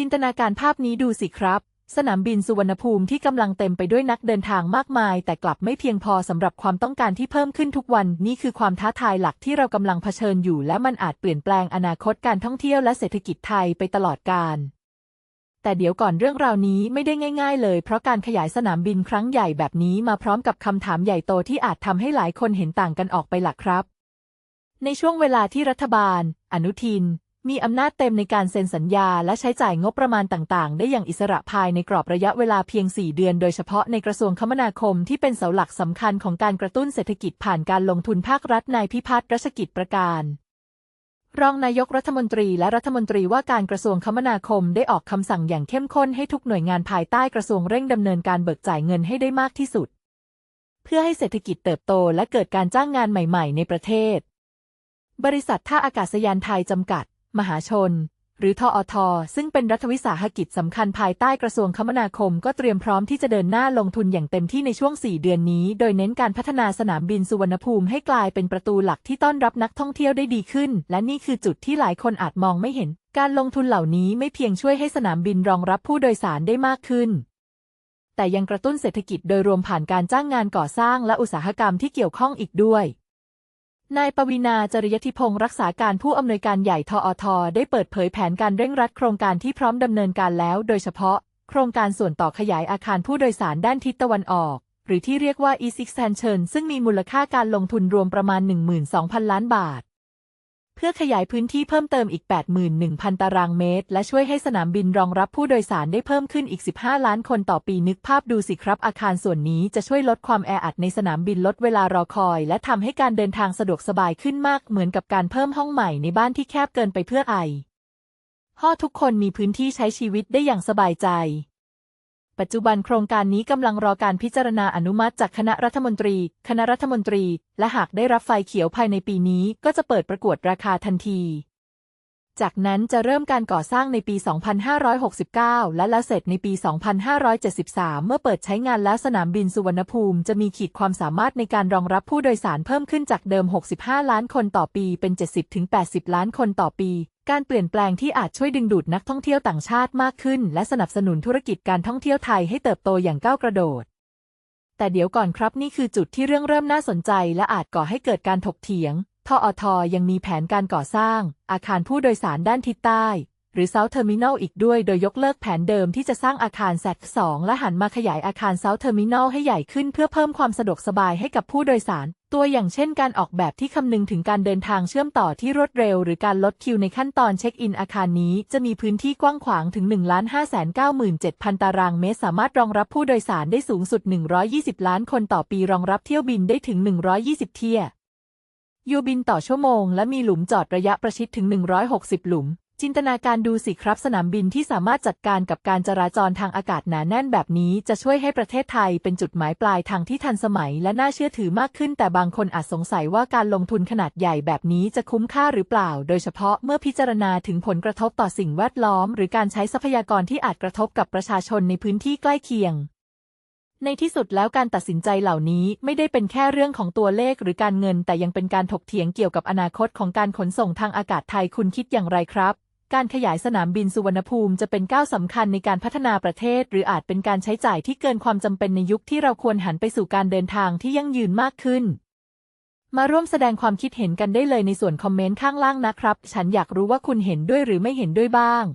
จินตนาการภาพนี้ดูสิครับ สนามบินสุวรรณภูมิที่กำลังเต็มไปด้วยนักเดินทางมากมาย แต่กลับไม่เพียงพอสำหรับความต้องการที่เพิ่มขึ้นทุกวัน นี่คือความท้าทายหลักที่เรากำลังเผชิญอยู่ และมันอาจเปลี่ยนแปลงอนาคตการท่องเที่ยวและเศรษฐกิจไทยไปตลอดกาลแต่เดี๋ยวก่อนเรื่องราวนี้ไม่ได้ง่าย ๆ เลย เพราะการขยายสนามบินครั้งใหญ่แบบนี้มาพร้อมกับคำถามใหญ่โตที่อาจทำให้หลายคนเห็นต่างกันออกไปหลักครับ ในช่วงเวลาที่รัฐบาล อนุทิน มีอำนาจเต็มในการเซ็นสัญญาและใช้จ่ายงบประมาณต่างๆ ได้อย่างอิสระภายในกรอบระยะเวลาเพียง 4 เดือน โดยเฉพาะในกระทรวงคมนาคมที่เป็นเสาหลักสำคัญของการกระตุ้นเศรษฐกิจผ่านการลงทุนภาครัฐนายพิพัฒน์รัชกิจประการ รองนายกรัฐมนตรีและรัฐมนตรีว่าการกระทรวงคมนาคมได้ออกคำสั่งอย่างเข้มข้นให้ทุกหน่วยงานภายใต้กระทรวงเร่งดำเนินการเบิกจ่ายเงินให้ได้มากที่สุด เพื่อให้เศรษฐกิจเติบโตและเกิดการจ้างงานใหม่ ๆ ในประเทศ บริษัทท่าอากาศยานไทยจำกัด มหาชน หรือทออทซึ่งเป็นรัฐวิสาหกิจสำคัญภายใต้กระทรวงคมนาคม ก็เตรียมพร้อมที่จะเดินหน้าลงทุนอย่างเต็มที่ในช่วง 4 เดือนนี้ โดยเน้นการพัฒนาสนามบินสุวรรณภูมิให้กลายเป็นประตูหลักที่ต้อนรับนักท่องเที่ยวได้ดีขึ้น และนี่คือจุดที่หลายคนอาจมองไม่เห็น การลงทุนเหล่านี้ไม่เพียงช่วยให้สนามบินรองรับผู้โดยสารได้มากขึ้นแต่ยังกระตุ้นเศรษฐกิจโดยรวมผ่านการจ้างงานก่อสร้างและอุตสาหกรรมที่เกี่ยวข้องอีกด้วย นายปวีนาจริยธิพงศ์รักษาการผู้อำนวยการใหญ่ทออทได้เปิดเผยแผนการเร่งรัดโครงการที่พร้อมดำเนินการแล้ว โดยเฉพาะ โครงการส่วนต่อขยายอาคารผู้โดยสารด้านทิศตะวันออก หรือที่เรียกว่า e extension ซึ่งมีมูลค่าการลงทุนรวมประมาณ 12,000 ล้านบาท เพื่อขยายพื้นที่เพิ่มเติมอีก 81,000 ตารางเมตร และช่วยให้สนามบินรองรับผู้โดยสารได้เพิ่มขึ้นอีก 15 ล้านคนต่อปีนึกภาพดูสิครับ อาคารส่วนนี้จะช่วยลดความแออัดในสนามบินลดเวลารอคอย และทำให้การเดินทางสะดวกสบายขึ้นมาก เหมือนกับการเพิ่มห้องใหม่ในบ้านที่แคบเกินไปเพื่อไอ พ่อทุกคนมีพื้นที่ใช้ชีวิตได้อย่างสบายใจ ปัจจุบันโครงการนี้กำลังรอการพิจารณาอนุมัติจากคณะรัฐมนตรี คณะรัฐมนตรี และหากได้รับไฟเขียวภายในปีนี้ ก็จะเปิดประกวดราคาทันที จากนั้นจะเริ่มการก่อสร้างในปี 2569 และแล้วเสร็จในปี 2573 เมื่อเปิดใช้งานแล้วสนามบินสุวรรณภูมิ จะมีขีดความสามารถในการรองรับผู้โดยสารเพิ่มขึ้นจากเดิม 65 ล้านคนต่อปี เป็น 70-80 ล้านคนต่อปี การเปลี่ยนแปลงที่อาจช่วยดึงดูดนักท่องเที่ยวต่างชาติมากขึ้น และสนับสนุนธุรกิจการท่องเที่ยวไทยให้เติบโตอย่างก้าวกระโดดแต่เดี๋ยวก่อนครับนี่คือจุดที่เรื่องเริ่มน่าสนใจและอาจก่อให้เกิดการถกเถียง ทออทยังมีแผนการก่อสร้าง อาคารผู้โดยสารด้านทิศใต้ หรือ South Terminal อีกด้วยโดยยกเลิกแผนเดิมที่จะสร้างอาคารแซดสองและหันมาขยายอาคาร South Terminal ให้ใหญ่ขึ้นเพื่อเพิ่มความสะดวกสบายให้กับผู้โดยสาร ตัวอย่างเช่นการออกแบบที่คำนึงถึงการเดินทางเชื่อมต่อที่รวดเร็ว หรือการลดคิวในขั้นตอนเช็คอินอาคารนี้จะมีพื้นที่กว้างขวางถึง 1 5 9 7 0 0 0ตารางเมตร สามารถรองรับผู้โดยสารได้สูงสุด 120 ล้านคนต่อปีรองรับเที่ยวบินได้ถึง 120 เที่ยว ยูบินต่อชั่วโมง และมีหลุมจอดระยะประชิดถึง 160 หลุม จินตนาการดูสิครับสนามบินที่สามารถจัดการกับการจราจรทางอากาศหนาแน่นแบบนี้จะช่วยให้ประเทศไทยเป็นจุดหมายปลายทางที่ทันสมัยและน่าเชื่อถือมากขึ้น แต่บางคนอาจสงสัยว่าการลงทุนขนาดใหญ่แบบนี้จะคุ้มค่าหรือเปล่า โดยเฉพาะเมื่อพิจารณาถึงผลกระทบต่อสิ่งแวดล้อม หรือการใช้ทรัพยากรที่อาจกระทบกับประชาชนในพื้นที่ใกล้เคียง ในที่สุดแล้วการตัดสินใจเหล่านี้ไม่ได้เป็นแค่เรื่องของตัวเลขหรือการเงิน แต่ยังเป็นการถกเถียงเกี่ยวกับอนาคตของการขนส่งทางอากาศไทยคุณคิดอย่างไรครับ การขยายสนามบินสุวรรณภูมิจะเป็นก้าวสำคัญในการพัฒนาประเทศ หรืออาจเป็นการใช้จ่ายที่เกินความจำเป็นในยุคที่เราควรหันไปสู่การเดินทางที่ยั่งยืนมากขึ้น มาร่วมแสดงความคิดเห็นกันได้เลยในส่วนคอมเมนต์ข้างล่างนะครับ ฉันอยากรู้ว่าคุณเห็นด้วยหรือไม่เห็นด้วยบ้าง